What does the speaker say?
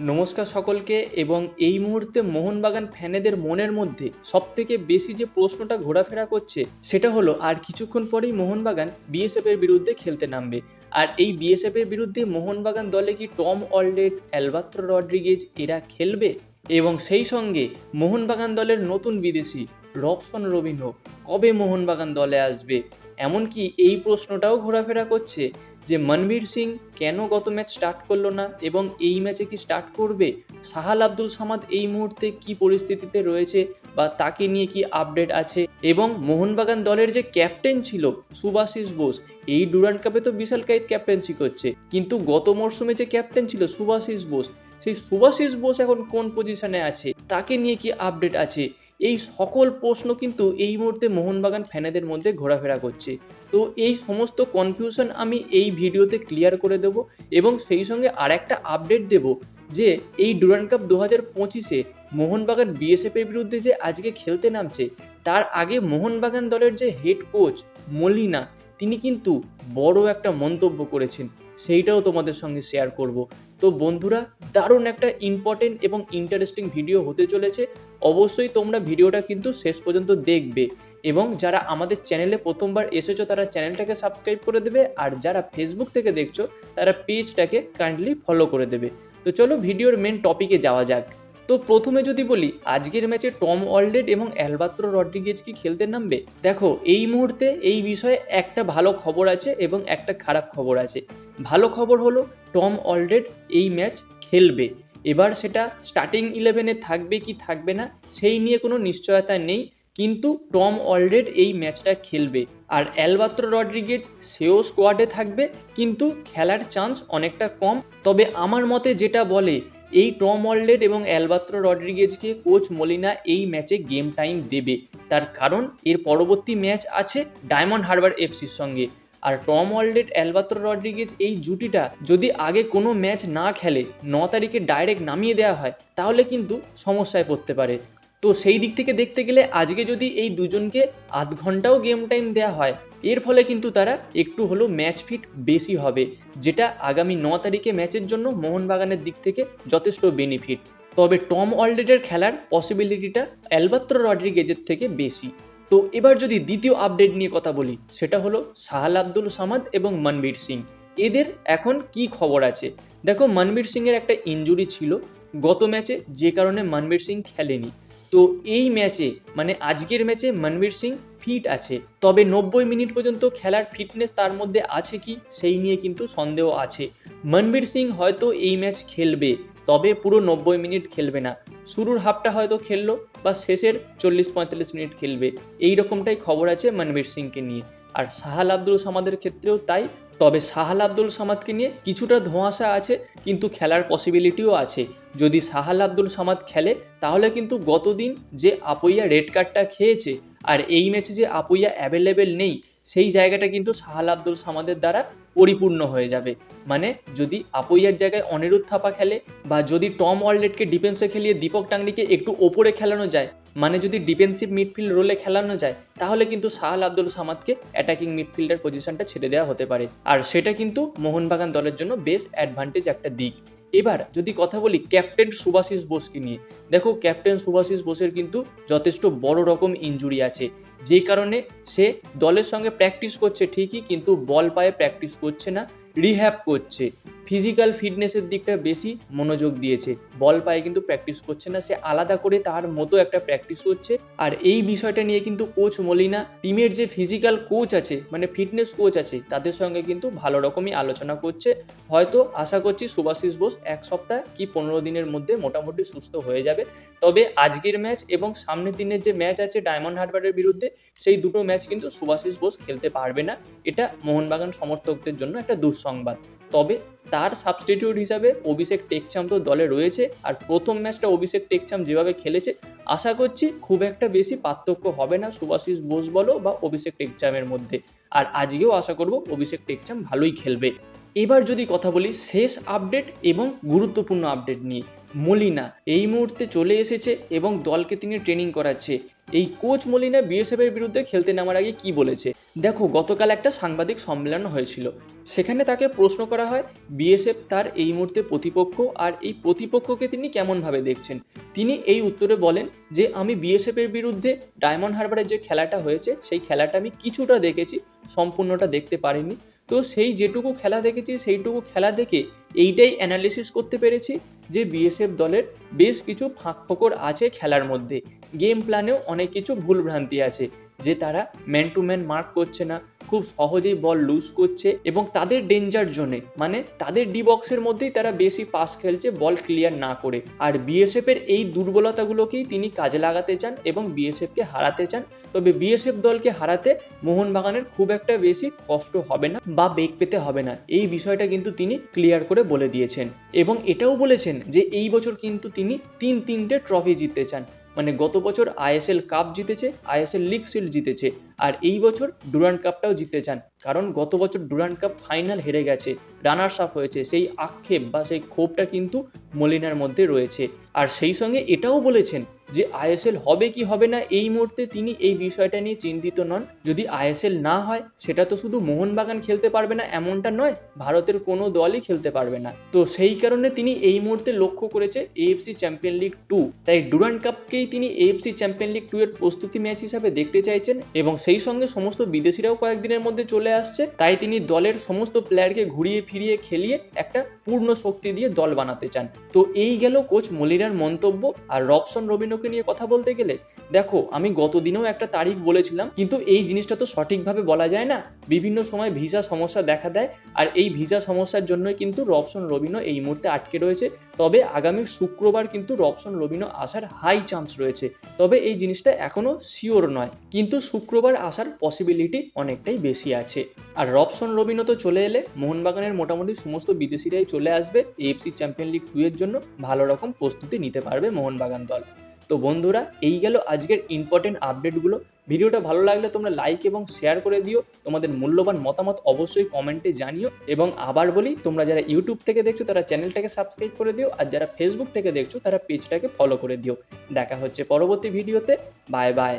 নমস্কার সকলকে এবং এই মুহূর্তে মোহনবাগান ফ্যানেদের মনের মধ্যে সবথেকে বেশি যে প্রশ্নটা ঘোরাফেরা করছে, সেটা হলো, আর কিছুক্ষণ পরেই মোহনবাগান বিএসএফ এর বিরুদ্ধে খেলতে নামবে। আর এই বিএসএফ এর বিরুদ্ধে মোহনবাগান দলে কি টম অলডেট অ্যালবাত্র রড্রিগেজ এরা খেলবে? এবং সেই সঙ্গে মোহনবাগান দলের নতুন বিদেশি রবসন রবিনো কবে মোহনবাগান দলে আসবে? এমনকি এই প্রশ্নটাও ঘোরাফেরা করছে যে মনবীর সিং কেন গত ম্যাচ স্টার্ট করল না এবং এই ম্যাচে কি স্টার্ট করবে? সাহাল আব্দুল সামাদ এই মুহূর্তে কি পরিস্থিতিতে রয়েছে বা তাকে নিয়ে কি আপডেট আছে? এবং মোহনবাগান দলের যে ক্যাপ্টেন ছিল সুভাশিস বোস, এই ডুরান্ড কাপে তো বিশাল কাইত ক্যাপ্টেন্সি করছে। কিন্তু গত মরশুমে যে ক্যাপ্টেন ছিল সুভাশিস বোস, সেই সুভাশিস বোস এখন কোন পজিশনে আছে? তাকে নিয়ে কি আপডেট আছে? এই সকল প্রশ্ন কিন্তু এই মুহূর্তে মোহনবাগান ফ্যানেদের মধ্যে ঘোরাফেরা করছে। তো এই সমস্ত কনফিউশন আমি এই ভিডিওতে ক্লিয়ার করে দেব এবং সেই সঙ্গে আর একটা আপডেট দেব যে এই ডুরান্ড কাপ দু হাজার পঁচিশে মোহনবাগান বিএসএফের বিরুদ্ধে যে আজকে খেলতে নামছে, তার আগে মোহনবাগান দলের যে হেড কোচ মলিনা, তিনি কিন্তু বড় একটা মন্তব্য করেছেন। সেইটাও তোমাদের সঙ্গে শেয়ার করব। তো বন্ধুরা, দারুণ একটা ইম্পর্টেন্ট এবং ইন্টারেস্টিং ভিডিও হতে চলেছে। অবশ্যই তোমরা ভিডিওটা কিন্তু শেষ পর্যন্ত দেখবে এবং যারা আমাদের চ্যানেলে প্রথমবার এসেছ, তারা চ্যানেলটাকে সাবস্ক্রাইব করে দেবে আর যারা ফেসবুক থেকে দেখছ, তারা পেজটাকে কাইন্ডলি ফলো করে দেবে। তো চলো ভিডিওর মেন টপিকে যাওয়া যাক। তো প্রথমে যদি বলি, আজকের ম্যাচে টম অলডেড এবং অ্যালবাত্র রড্রিগেজ কি খেলতে নামবে? দেখো, এই মুহূর্তে এই বিষয়ে একটা ভালো খবর আছে এবং একটা খারাপ খবর আছে। ভালো খবর হলো, টম অলডেড এই ম্যাচ খেলবে। এবার সেটা স্টার্টিং ইলেভেনে থাকবে কি থাকবে না, সেই নিয়ে কোনো নিশ্চয়তা নেই। কিন্তু টম অলরেড এই ম্যাচটা খেলবে। আর অ্যালবাত্র রড্রিগেজ সেও স্কোয়াডে থাকবে, কিন্তু খেলার চান্স অনেকটা কম। তবে আমার মতে যেটা বলে এই টম অলরেড এবং অ্যালবাত্র রড্রিগেজকে কোচ মলিনা এই ম্যাচে গেম টাইম দেবে। তার কারণ, এর পরবর্তী ম্যাচ আছে ডায়মন্ড হারবার এফসির সঙ্গে। আর টম অলডেড অ্যালবাত্র রড্রিগেজ এই জুটিটা যদি আগে কোনো ম্যাচ না খেলে, ন তারিখে ডাইরেক্ট নামিয়ে দেওয়া হয়, তাহলে কিন্তু সমস্যায় পড়তে পারে। তো সেই দিক থেকে দেখতে গেলে আজকে যদি এই দুজনকে আধ ঘন্টাও গেম টাইম দেওয়া হয়, এর ফলে কিন্তু তারা একটু হলেও ম্যাচ ফিট বেশি হবে, যেটা আগামী ন তারিখে ম্যাচের জন্য মোহনবাগানের দিক থেকে যথেষ্ট বেনিফিট তবে টম অলডেডের খেলার পসিবিলিটিটা অ্যালবাত্র রড্রিগেজের থেকে বেশি। তো এবার যদি দ্বিতীয় আপডেট নিয়ে কথা বলি, সেটা হলো সাহাল আব্দুল সামাদ এবং মনবীর সিং। এদের এখন কি খবর আছে? দেখো, মনবীর সিংয়ের একটা ইঞ্জুরি ছিল গত ম্যাচে যে কারণে মনবীর সিং খেলেনি। তো এই ম্যাচে মানে আজকের ম্যাচে মনবীর সিং ফিট আছে। তবে নব্বই মিনিট পর্যন্ত খেলার ফিটনেস তার মধ্যে আছে কি, সেই নিয়ে কিন্তু সন্দেহ আছে। মনবীর সিং হয়তো এই ম্যাচ খেলবে, তবে পুরো নব্বই মিনিট খেলবে না। শুরুর হাফটা হয়তো খেললো, বা শেষের চল্লিশ পঁয়তাল্লিশ মিনিট খেলবে। এই রকমটাই খবর আছে মনবীর সিংকে নিয়ে। আর সাহাল আব্দুল সামাদের ক্ষেত্রেও তাই। তবে সাহাল আব্দুল সামাদকে নিয়ে কিছুটা ধোঁয়াশা আছে, কিন্তু খেলার পসিবিলিটিও আছে। যদি সাহাল আব্দুল সামাদ খেলে, তাহলে কিন্তু গতদিন যে আপইয়া রেড কার্ডটা খেয়েছে আর এই ম্যাচে যে আপুইয়া অ্যাভেলেবেল নেই, সেই জায়গাটা কিন্তু সাহাল আব্দুল সামাদের দ্বারা পরিপূর্ণ হয়ে যাবে। মানে যদি আপুইয়ার জায়গায় অনিরুদ্ধ থাপা খেলে বা যদি টম অলডেটকে ডিফেন্সে খেলিয়ে দীপক টাংরিকে একটু ওপরে খেলানো যায় মানে যদি ডিফেন্সিভ মিডফিল্ড রোলে খেলানো যায়, তাহলে কিন্তু সাহাল আব্দুল সামাদকে অ্যাটাকিং মিডফিল্ডার পজিশনটা ছেড়ে দেওয়া হতে পারে। আর সেটা কিন্তু মোহনবাগান দলের জন্য বেশ অ্যাডভান্টেজ একটা দিক। এবার যদি কথা বলি ক্যাপ্টেন সুভাশিস বোসকে নিয়ে, দেখো ক্যাপ্টেন সুভাশিস বোসের কিন্তু যথেষ্ট বড় রকম ইঞ্জুরি আছে। যে কারণে সে দলের সঙ্গে প্র্যাকটিস করছে ঠিকই, কিন্তু বল পায়ে প্র্যাকটিস করছে না। রিহ্যাব করছে। ফিজিক্যাল ফিটনেসের দিকটা বেশি মনোযোগ দিয়েছে। বল পায়ে কিন্তু প্র্যাকটিস করছে না, সে আলাদা করে তার মতো একটা প্র্যাকটিস করছে। আর এই বিষয়টা নিয়ে কিন্তু কোচ মলিনা টিমের যে ফিজিক্যাল কোচ আছে মানে ফিটনেস কোচ আছে, তাদের সঙ্গে কিন্তু ভালো রকমই আলোচনা করছে। হয়তো আশা করছি সুভাশিস বোস এক সপ্তাহ কি পনেরো দিনের মধ্যে মোটামুটি সুস্থ হয়ে যাবে। তবে আজকের ম্যাচ এবং সামনের দিনের যে ম্যাচ আছে ডায়মন্ড হারবারের বিরুদ্ধে, সেই দুটো ম্যাচ কিন্তু সুভাশিস বোস খেলতে পারবে না। এটা মোহনবাগান সমর্থকদের জন্য একটা দুঃসংবাদ তবে তার সাবস্টিটিউট হিসাবে অভিষেক টেকচাম তো দলে রয়েছে আর প্রথম ম্যাচটা অভিষেক টেকচাম যেভাবে খেলেছে, আশা করছি খুব একটা বেশি পার্থক্য হবে না সুভাশিস বোস বলো বা অভিষেক টেকচামের মধ্যে। আর আজকেও আশা করব অভিষেক টেকচাম ভালোই খেলবে। এবার যদি কথা বলি শেষ আপডেট এবং গুরুত্বপূর্ণ আপডেট নিয়ে। মলিনা এই মুহূর্তে চলে এসেছে এবং দলকে তিনি ট্রেনিং করাচ্ছে। এই কোচ মলিনা বিএসএফ এর বিরুদ্ধে খেলতে নামার আগে কি বলেছে? দেখো, গতকাল একটা সাংবাদিক সম্মেলন হয়েছিল। সেখানে তাকে প্রশ্ন করা হয়, বিএসএফ তার এই মুহূর্তে প্রতিপক্ষ আর এই প্রতিপক্ষকে তিনি কেমনভাবে দেখছেন? তিনি এই উত্তরে বলেন যে, আমি বিএসএফ এর বিরুদ্ধে ডায়মন্ড হারবারের যে খেলাটা হয়েছে, সেই খেলাটা আমি কিছুটা দেখেছি, সম্পূর্ণটা দেখতে পারিনি। তো সেই যেটুকু খেলা দেখেছি, সেইটুকু খেলা দেখে এইটাই অ্যানালিসিস করতে পেরেছি যে বিএসএফ দলের বেশ কিছু ফাঁক ফোকর আছে খেলার মধ্যে। গেম প্ল্যানেও অনেক কিছু ভুলভ্রান্তি আছে যে তারা ম্যান টু ম্যান মার্ক করছে না। খুব সহজেই বল লুজ করছে এবং তাদের ডেঞ্জার জোনে মানে তাদের ডি বক্সের মধ্যেই তারা বেশি পাস খেলছে বল ক্লিয়ার না করে। আর বিএসএফ এর এই দুর্বলতাগুলোকেই তিনি কাজে লাগাতে চান এবং বিএসএফ কে হারাতে চান। তবে বিএসএফ দলকে হারাতে মোহনবাগানের খুব একটা বেশি কষ্ট হবে না বা বেগ পেতে হবে না। এই বিষয়টা কিন্তু তিনি ক্লিয়ার করে বলে দিয়েছেন। এবং এটাও বলেছেন যে এই বছর কিন্তু তিনি তিন তিনটে ট্রফি জিততে চান। মানে গত বছর আইএসএল কাপ জিতেছে, আইএসএল লিগ শিল্ড জিতেছে, আর এই বছর ডুরান্ড কাপটাও জিতে চান। কারণ গত বছর ডুরান্ড কাপ ফাইনাল হেরে গেছে রানার্স আপ হয়েছে, সেই আক্ষেপ বা সেই ক্ষোভটা কিন্তু মলিনার মধ্যে রয়েছে। আর সেই সঙ্গে এটাও বলেছেন যে আইএসএল হবে কি হবে না এই মুহূর্তে তিনি এই বিষয়টা নিয়ে চিন্তিত নন। যদি আইএসএল না হয়, সেটা তো শুধু মোহনবাগান খেলতে পারবে না, এমনটা নয়, ভারতের কোনো দলই খেলতে পারবে না। তো সেই কারণে তিনি এই মুহূর্তে লক্ষ্য করেছে এএফসি চ্যাম্পিয়ন লিগ টু তাই ডুরান্ড কাপকেই তিনি এএফসি চ্যাম্পিয়ন লিগ টু এর প্রস্তুতি ম্যাচ হিসাবে দেখতে চাইছেন এবং সেই সঙ্গে সমস্ত বিদেশিরাও কয়েকদিনের মধ্যে চলে আসছে। তাই তিনি দলের সমস্ত প্লেয়ারকে ঘুরিয়ে ফিরিয়ে খেলিয়ে একটা পূর্ণ শক্তি দিয়ে দল বানাতে চান। তো এই গেল কোচ মলিনার মন্তব্য। আর রবসন রবিনোকে নিয়ে কথা বলতে গেলে, দেখো, আমি গতদিনেও একটা তারিখ বলেছিলাম, কিন্তু এই জিনিসটা তো সঠিকভাবে বলা যায় না। বিভিন্ন সময় ভিসা সমস্যা দেখা দেয়, আর এই ভিসা সমস্যার জন্যই কিন্তু রবসন রবিনো এই মুহূর্তে আটকে রয়েছে। তবে আগামী শুক্রবার কিন্তু রবসন রবিনো আসার হাই চান্স রয়েছে। তবে এই জিনিসটা এখনও শিওর নয়, কিন্তু শুক্রবার আসার পসিবিলিটি অনেকটাই বেশি আছে। আর রবসন রবিনো তো চলে এলে, মোহনবাগানের মোটামুটি সমস্ত বিদেশিরাই চলে আসবে এএফসি চ্যাম্পিয়ন লিগ টু এর জন্য ভালো রকম প্রস্তুতি নিতে পারবে মোহনবাগান দল। তো বন্ধুরা, এই গেল আজকের ইম্পর্টেন্ট আপডেটগুলো ভিডিওটা ভালো লাগলে তোমরা লাইক এবং শেয়ার করে দিও। তোমাদের মূল্যবান মতামত অবশ্যই কমেন্টে জানিও। এবং আবার বলি, তোমরা যারা ইউটিউব থেকে দেখছ, তারা চ্যানেলটাকে সাবস্ক্রাইব করে দিও। আর যারা ফেসবুক থেকে দেখছ, তারা পেজটাকে ফলো করে দিও। দেখা হচ্ছে পরবর্তী ভিডিওতে বাই বাই